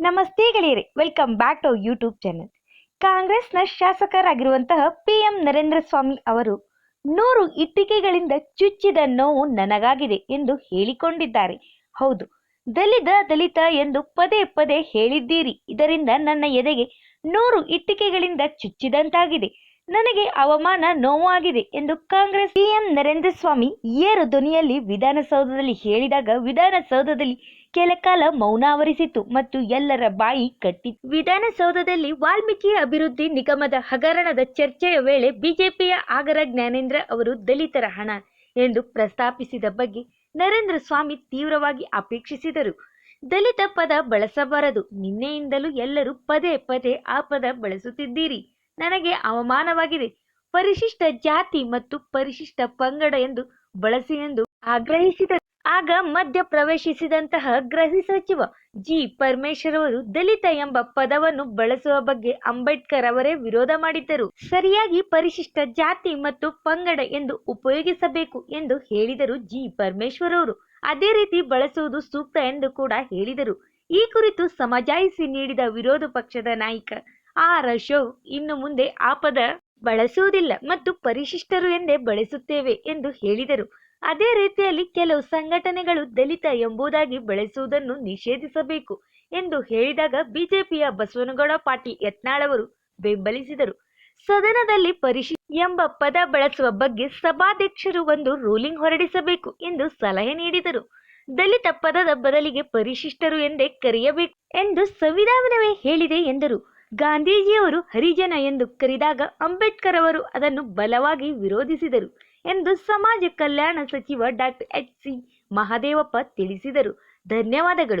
ನಮಸ್ತೆ ಗೆಳೆಯರೆ welcome back to YouTube channel ಕಾಂಗ್ರೆಸ್ನ ಶಾಸಕರಾಗಿರುವಂತಹ ಪಿ ಎಂ ನರೇಂದ್ರ ಸ್ವಾಮಿ ಅವರು ನೂರು ಇಟ್ಟಿಗೆಗಳಿಂದ ಚುಚ್ಚಿದ ನೋವು ನನಗಾಗಿದೆ ಎಂದು ಹೇಳಿಕೊಂಡಿದ್ದಾರೆ. ಹೌದು, ದಲಿತ ದಲಿತ ಎಂದು ಪದೇ ಪದೇ ಹೇಳಿದ್ದೀರಿ. ಇದರಿಂದ ನನ್ನ ಎದೆಗೆ ನೂರು ಇಟ್ಟಿಗೆಗಳಿಂದ ಚುಚ್ಚಿದಂತಾಗಿದೆ. ನನಗೆ ಅವಮಾನ ನೋವಾಗಿದೆ ಎಂದು ಕಾಂಗ್ರೆಸ್ ಸಿಎಂ ನರೇಂದ್ರ ಸ್ವಾಮಿ ಏರು ಧ್ವನಿಯಲ್ಲಿ ವಿಧಾನಸೌಧದಲ್ಲಿ ಹೇಳಿದಾಗ ವಿಧಾನಸೌಧದಲ್ಲಿ ಕೆಲ ಕಾಲ ಮೌನ ಮತ್ತು ಎಲ್ಲರ ಬಾಯಿ ಕಟ್ಟಿ. ವಿಧಾನಸೌಧದಲ್ಲಿ ವಾಲ್ಮೀಕಿ ಅಭಿವೃದ್ಧಿ ನಿಗಮದ ಹಗರಣದ ಚರ್ಚೆಯ ವೇಳೆ ಬಿಜೆಪಿಯ ಆಗರ ಜ್ಞಾನೇಂದ್ರ ಅವರು ದಲಿತರ ಹಣ ಎಂದು ಪ್ರಸ್ತಾಪಿಸಿದ ಬಗ್ಗೆ ನರೇಂದ್ರ ಸ್ವಾಮಿ ತೀವ್ರವಾಗಿ ಅಪೇಕ್ಷಿಸಿದರು. ದಲಿತ ಪದ ಬಳಸಬಾರದು. ನಿನ್ನೆಯಿಂದಲೂ ಎಲ್ಲರೂ ಪದೇ ಪದೇ ಆ ಪದ ಬಳಸುತ್ತಿದ್ದೀರಿ. ನನಗೆ ಅವಮಾನವಾಗಿದೆ. ಪರಿಶಿಷ್ಟ ಜಾತಿ ಮತ್ತು ಪರಿಶಿಷ್ಟ ಪಂಗಡ ಎಂದು ಬಳಸಿ ಎಂದು ಆಗ್ರಹಿಸಿದರು ಆಗ ಮಧ್ಯ ಪ್ರವೇಶಿಸಿದಂತಹ ಗೃಹ ಸಚಿವ ಜಿ. ಪರಮೇಶ್ವರ್ ಅವರು ದಲಿತ ಎಂಬ ಪದವನ್ನು ಬಳಸುವ ಬಗ್ಗೆ ಅಂಬೇಡ್ಕರ್ ಅವರೇ ವಿರೋಧ ಮಾಡಿದ್ದರು. ಸರಿಯಾಗಿ ಪರಿಶಿಷ್ಟ ಜಾತಿ ಮತ್ತು ಪಂಗಡ ಎಂದು ಉಪಯೋಗಿಸಬೇಕು ಎಂದು ಹೇಳಿದರು ಜಿ. ಪರಮೇಶ್ವರ್ ಅವರು. ಅದೇ ರೀತಿ ಬಳಸುವುದು ಸೂಕ್ತ ಎಂದು ಕೂಡ ಹೇಳಿದರು. ಈ ಕುರಿತು ಸಮಜಾಯಿಸಿ ನೀಡಿದ ವಿರೋಧ ಪಕ್ಷದ ನಾಯಕ ಆರ್ ರಶೋ ಇನ್ನು ಮುಂದೆ ಆ ಪದ ಬಳಸುವುದಿಲ್ಲ ಮತ್ತು ಪರಿಶಿಷ್ಟರು ಎಂದೇ ಬಳಸುತ್ತೇವೆ ಎಂದು ಹೇಳಿದರು. ಅದೇ ರೀತಿಯಲ್ಲಿ ಕೆಲವು ಸಂಘಟನೆಗಳು ದಲಿತ ಎಂಬುದಾಗಿ ಬಳಸುವುದನ್ನು ನಿಷೇಧಿಸಬೇಕು ಎಂದು ಹೇಳಿದಾಗ ಬಿಜೆಪಿಯ ಬಸವನಗೌಡ ಪಾಟೀಲ್ ಯತ್ನಾಳವರು ಬೆಂಬಲಿಸಿದರು. ಸದನದಲ್ಲಿ ಪರಿಶಿ ಎಂಬ ಪದ ಬಳಸುವ ಬಗ್ಗೆ ಸಭಾಧ್ಯಕ್ಷರು ಒಂದು ರೂಲಿಂಗ್ ಹೊರಡಿಸಬೇಕು ಎಂದು ಸಲಹೆ ನೀಡಿದರು. ದಲಿತ ಪದದ ಬದಲಿಗೆ ಪರಿಶಿಷ್ಟರು ಎಂದೇ ಕರೆಯಬೇಕು ಎಂದು ಸಂವಿಧಾನವೇ ಹೇಳಿದೆ ಎಂದರು. ಗಾಂಧೀಜಿಯವರು ಹರಿಜನ ಎಂದು ಕರೆದಾಗ ಅಂಬೇಡ್ಕರ್ ಅವರು ಅದನ್ನು ಬಲವಾಗಿ ವಿರೋಧಿಸಿದರು ಎಂದು ಸಮಾಜ ಕಲ್ಯಾಣ ಸಚಿವ ಡಾಕ್ಟರ್ ಎಚ್ ಸಿ ಮಹದೇವಪ್ಪ ತಿಳಿಸಿದರು. ಧನ್ಯವಾದಗಳು.